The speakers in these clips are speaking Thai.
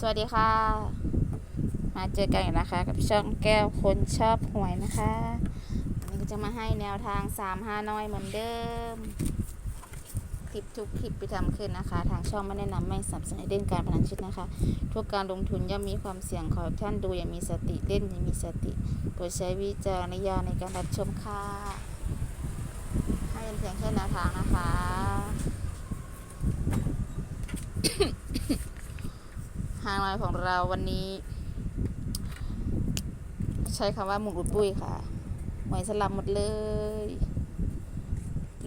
สวัสดีค่ะ มาเจอกันอีกนะคะ กับช่องแก้วคนชอบหวยนะคะวันนี้ก็จะมาให้แนวทาง3 5น้อยเหมือนเดิม คลิปทุกคลิปไปทำขึ้นนะคะ ทางช่องไม่แนะนำไม่สนับสนุนเล่นการพนันชุดนะคะ ทุกการลงทุนย่อมมีความเสี่ยงขอท่านดูอย่างมีสติเล่นอย่างมีสติโปรดใช้วิจารณญาณในการรับชมค่ะให้เป็นเพียงแค่แนวทางนะคะ ฮานอยของเราวันนี้ ใช้คำว่าหมุนอุดปุ้ยค่ะหวยสลับหมดเลย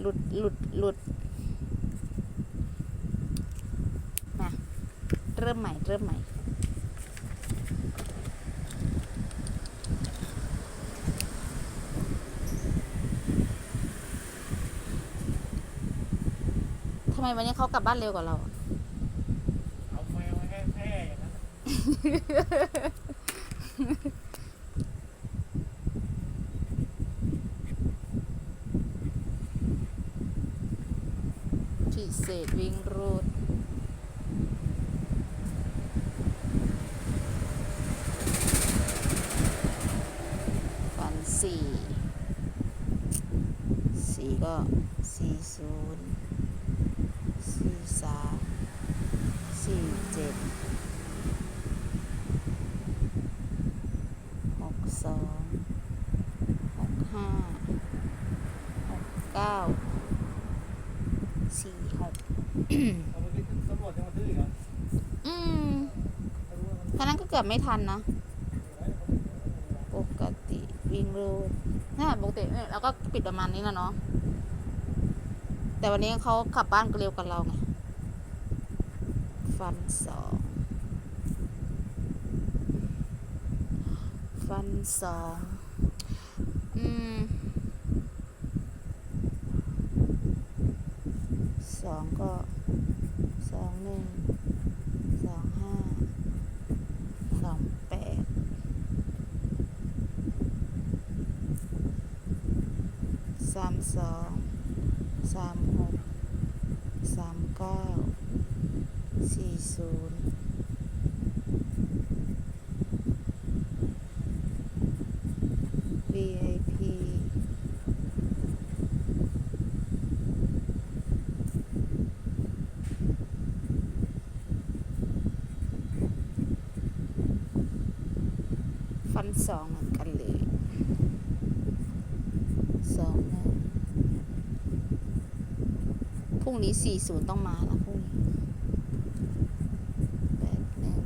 หลุดหลุดหลุดมาเริ่มใหม่เริ่มใหม่ทำไมวันนี้เขากลับบ้านเร็วกว่าเราอะ เอาแมวให้แพร่อย่างนั้น พิเศษวิ่งรูดฟันสี่สี่ก็สี่ศูนย์สี่สามสี่เจ็ดหก สองหกห้าหกเก้าสี่หกเอาไปคิดตำรวจยังมาซื้ออีกเหรออืมไม่รู้ว่ามันท่านั้นก็เกือบไม่ทันนะ ปกติวิ่งรูดนี่ปกติเนี่ยเราก็ปิดประมาณนี้นะเนาะ แต่วันนี้เขาขับบ้านก็เร็วกว่าเราไง ฟันสอง ฟั นสองอืมสองก็สองหนึ่งสองห้าสองแปดสามสองสามหกสามเก้าสี่ศูนย์ VIP ฟันสองเหมือนกันเลยสองนึ่งพรุ่งนี้สี่ศูนย์ต้องมานะพรุ่งนี้แปดหนึ่ง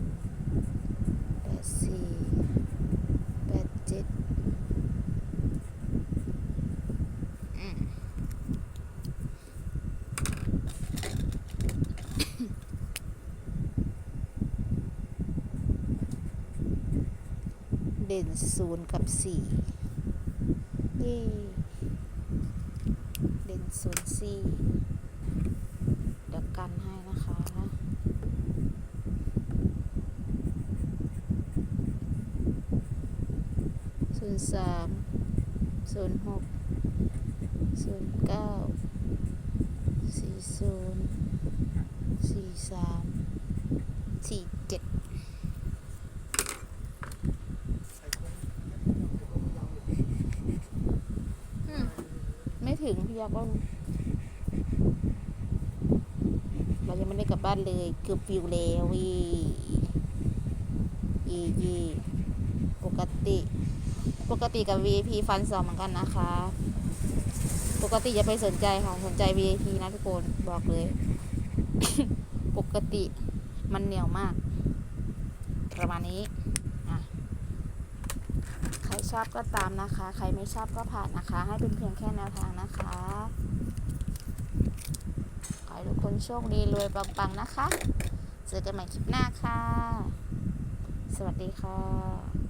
แปดสี่แปดเจ็ดอืม เด่นศูนย์กับสี่เย้เด่นศูนย์สี่เดี๋ยวกันให้นะคะศูนย์สามศูนย์หกศูนย์เก้าสี่ศูนย์สี่สามสี่เจ็ด ใส่คุ้ม อืม ไม่ถึงพี่ยาก็เรายังไม่ได้กลับบ้านเลยเกือบฟิวแล้ววียียีปกติ ปกติกับ VIP ฟันสองเหมือนกันนะคะ ปกติอย่าไปสนใจค่ะสนใจ VIP นะทุกคนบอกเลย ปกติมันเหนียวมาก ประมาณนี้ ชอบก็ตามนะคะ ใครไม่ชอบก็ผ่านนะคะ ให้เป็นเพียงแค่แนวทางนะคะขอให้ทุกคนโชคดีรวยปังๆนะคะ เจอกันใหม่คลิปหน้าค่ะ สวัสดีค่ะ